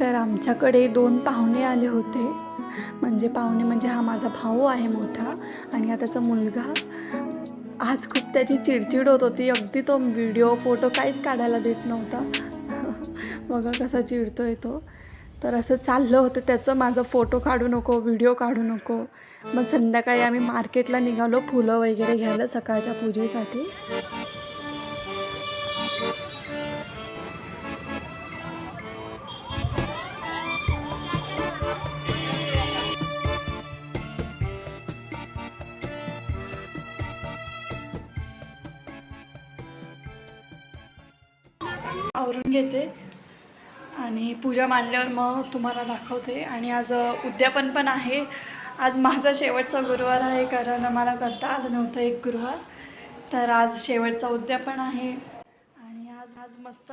तर आमच्याकडे दोन पाहुणे आले होते. म्हणजे पाहुणे म्हणजे हा माझा भाऊ आहे मोठा आणि हा त्याचा मुलगा. आज खूप त्याची चिडचिड होत होती. अगदी तो व्हिडिओ फोटो काहीच काढायला देत नव्हता. बघा कसा चिडतो आहे तो. तर असं चाललं होतं त्याचं माझं फोटो काढू नको व्हिडिओ काढू नको. मग संध्याकाळी आम्ही मार्केटला निघालो फुलं वगैरे घ्यायला सकाळच्या पूजेसाठी. आवरून घेते आणि पूजा मांडल्यावर मग तुम्हाला दाखवते. आणि आज उद्यापन पण आहे. आज माझा शेवटचा गुरुवार आहे कारण मला करता आलं नव्हतं एक गुरुवार. तर आज शेवटचा उद्यापन आहे. आणि आज आज मस्त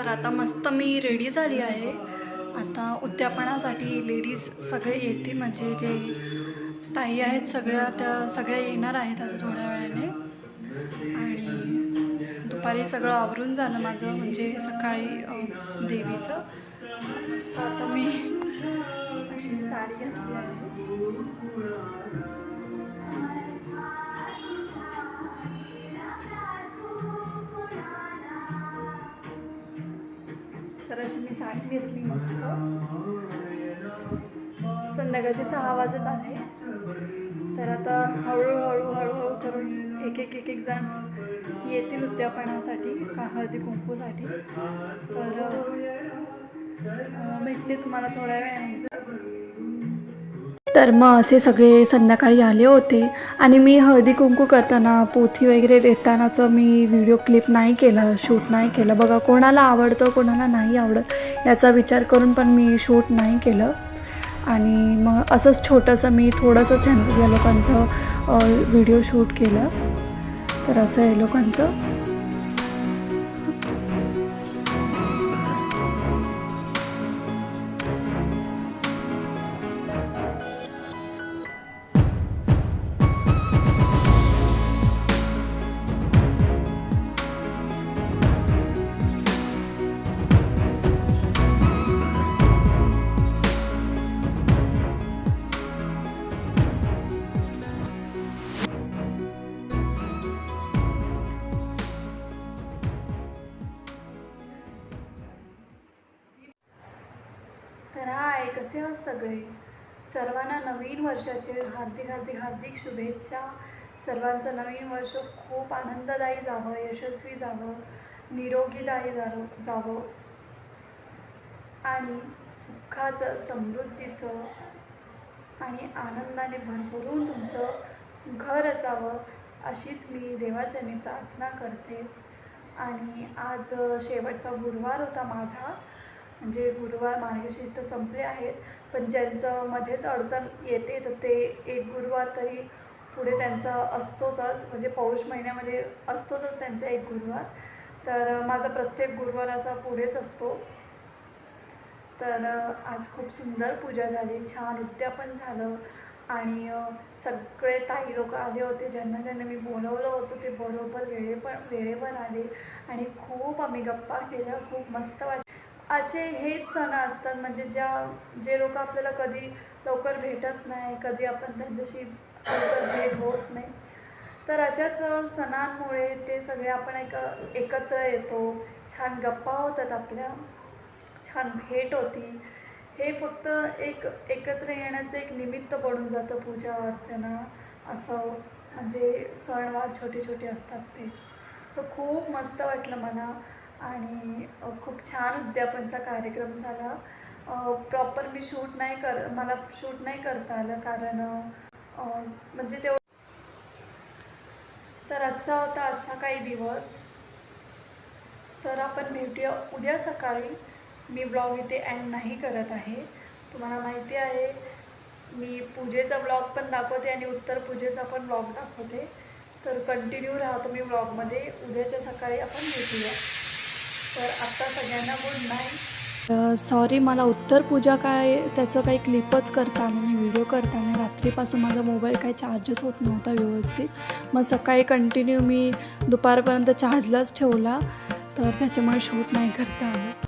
तर आता मस्त मी रेडी झाली आहे. आता उद्यापनासाठी लेडीज सगळे येतील म्हणजे जे ताई आहेत सगळ्या त्या सगळ्या येणार आहेत आता थोड्या वेळाने. आणि दुपारी सगळं आवरून झालं माझं म्हणजे सकाळी देवीचं. मस्त आता मी अशी साडी घातली आहे. तर अशी मी साडी नेसली मस्त. संध्याकाळचे सहा वाजत आहे. तर आता हळूहळू हळूहळू करून एक एक एक एक जण येतील उद्यापनासाठी का हळदी कुंकूसाठी. तर भेटते तुम्हाला थोड्या वेळाने तर मग असे सगळे संध्याकाळी आले होते आणि मी हळदी कुंकू करताना पोथी वगैरे देतानाचं मी व्हिडिओ क्लिप नाही केलं शूट नाही केलं. बघा कोणाला आवडतं कोणाला नाही आवडत याचा विचार करून पण मी शूट नाही केलं. आणि मग असंच छोटंसं मी थोडंसंच या लोकांचं व्हिडिओ शूट केलं. तर असं आहे लोकांचं. हाय कसे आहात हो सगळे. सर्वांना नवीन वर्षाचे हार्दिक हार्दिक हार्दिक शुभेच्छा. सर्वांचं नवीन वर्ष खूप आनंददायी जावं यशस्वी जावं निरोगीदायी जावं जावं. आणि सुखाचं समृद्धीचं आणि आनंदाने भरभरून तुमचं घर असावं अशीच मी देवाच्याने प्रार्थना करते. आणि आज शेवटचा गुरुवार होता माझा. म्हणजे गुरुवार मार्गशीर्ष तर संपले आहेत. पण ज्यांचं मध्येच अडचण येते तर ते एक गुरुवार तरी पुढे त्यांचा असतोच म्हणजे पौष महिन्यामध्ये असतोच त्यांचा एक गुरुवार. तर माझा प्रत्येक गुरुवार असा पुढेच असतो. तर आज खूप सुंदर पूजा झाली छान उद्यापन झालं. आणि सगळे ताई लोक आले होते ज्यांना ज्यांना मी बोलवलं होतं ते बरोबर वेळे पण वेळेवर आले. आणि खूप आम्ही गप्पा केल्या खूप मस्त वाट असे हेच सण असतात. म्हणजे ज्या जे लोक आपल्याला कधी लवकर भेटत नाही कधी आपण त्यांच्याशी भेट होत नाही. तर अशाच सणांमुळे ते सगळे आपण एक एकत्र येतो. छान गप्पा होतात आपल्या. छान भेट होती. हे फक्त एक एकत्र येण्याचं एक निमित्त पडून जातं पूजा अर्चना असं. म्हणजे सणवार छोटे छोटे असतात ते. तर खूप मस्त वाटलं मला. आणि खूप छान उद्यापनचा कार्यक्रम झाला. प्रॉपर मी शूट नाही कर मला शूट नाही करता आलं कारण म्हणजे तेवढं तर आजचा होता आजचा काही दिवस. तर आपण भेटूया उद्या सकाळी. मी ब्लॉग इथे एंड नाही करत आहे. तुम्हाला माहिती आहे मी पूजेचा ब्लॉग पण दाखवते आणि उत्तर पूजेचा पण ब्लॉग दाखवते. तर कंटिन्यू राहतो मी ब्लॉगमध्ये. उद्याच्या सकाळी आपण भेटूया. तर आत्ता सगळ्यांना गुड नाईट सॉरी मला उत्तर पूजा काय त्याचं काही क्लिपच करता आलं नाही व्हिडिओ करता नाही रात्रीपासून माझा मोबाईल काही चार्जच होत नव्हता व्यवस्थित. मग सकाळी कंटिन्यू मी दुपारपर्यंत चार्जलाच ठेवला. तर त्याच्यामुळे शूट नाही करता आलं.